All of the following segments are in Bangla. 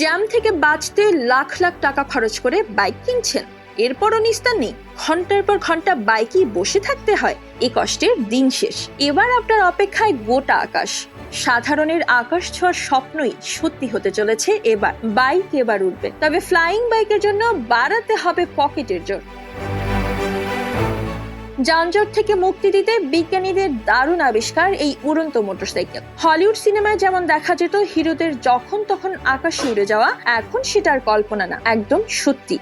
জ্যাম থেকে বাঁচতে লাখ লাখ টাকা খরচ করে বাইক কিনছেন। এরপরও নিস্তার নেই। ঘণ্টার পর ঘণ্টা বাইকই বসে থাকতে হয়। এ কষ্টের দিন শেষ। এবার আপনার অপেক্ষায় গোটা আকাশ। সাধারণের আকাশ ছোঁয়ার স্বপ্নই সত্যি হতে চলেছে এবার। বাইক এবার উঠবে তবে ফ্লাইং বাইকের জন্য বাড়াতে হবে পকেটের জোর। যানজট থেকে মুক্তি দিতে বিজ্ঞানীদের দারুণ আবিষ্কার এই উড়ন্ত মোটরসাইকেল। হলিউড সিনেমায় যেমন দেখা যেত, হিরোদের যখন তখন আকাশে উড়ে যাওয়া, এখন সেটার কল্পনা না, একদম সত্যি।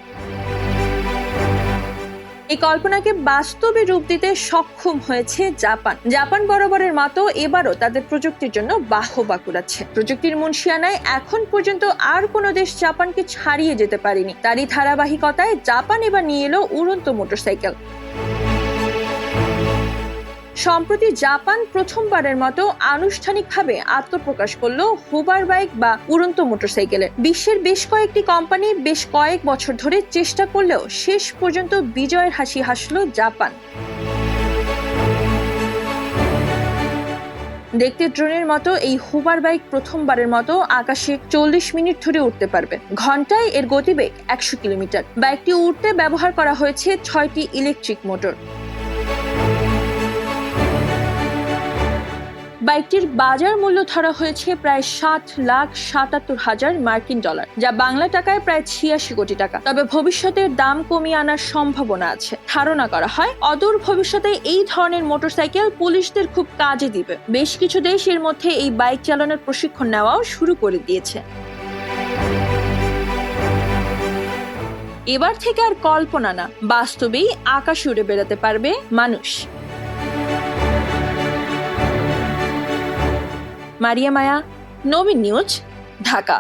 এই কল্পনাকে বাস্তবে রূপ দিতে সক্ষম হয়েছে জাপান। জাপান বরাবরের মতো এবারও তাদের প্রযুক্তির জন্য বাহবা কুড়াচ্ছে। প্রযুক্তির মুন্সিয়ানায় এখন পর্যন্ত আর কোনো দেশ জাপানকে ছাড়িয়ে যেতে পারেনি। তারই ধারাবাহিকতায় জাপান এবার নিয়ে এলো উড়ন্ত মোটরসাইকেল। সম্প্রতি জাপান প্রথমবারের মতো আনুষ্ঠানিকভাবে আত্মপ্রকাশ করল হুবার বাইক বা উড়ন্ত মোটরসাইকেলের বিশ্বের বেশ কয়েকটি কোম্পানি বেশ কয়েক বছর ধরে চেষ্টা করলেও শেষ পর্যন্ত বিজয়ের হাসি হাসলো জাপান। দেখতে ড্রোনের মতো এই হুবার বাইক প্রথমবারের মতো আকাশে চল্লিশ মিনিট ধরে উঠতে পারবে। ঘন্টায় এর গতিবেগ একশো কিলোমিটার। বাইকটি উঠতে ব্যবহার করা হয়েছে ছয়টি ইলেকট্রিক মোটর। বাইকটির বাজার মূল্য ধরা হয়েছে প্রায় সাত লাখ সাতাত্তর হাজার মার্কিন ডলার, যা বাংলা টাকায় প্রায় ছিয়াশি কোটি টাকা। তবে ভবিষ্যতে দাম কমিয়ে আনার সম্ভাবনা আছে। ধারণা করা হয়, অদূর ভবিষ্যতে এই ধরনের মোটরসাইকেল পুলিশদের খুব কাজে দিবে। বেশ কিছু দেশ এর মধ্যে এই বাইক চালানোর প্রশিক্ষণ নেওয়াও শুরু করে দিয়েছে। এবার থেকে আর কল্পনা না, বাস্তবেই আকাশে উড়ে বেড়াতে পারবে মানুষ। মারিয়া মায়া নবীন নিউজ ঢাকা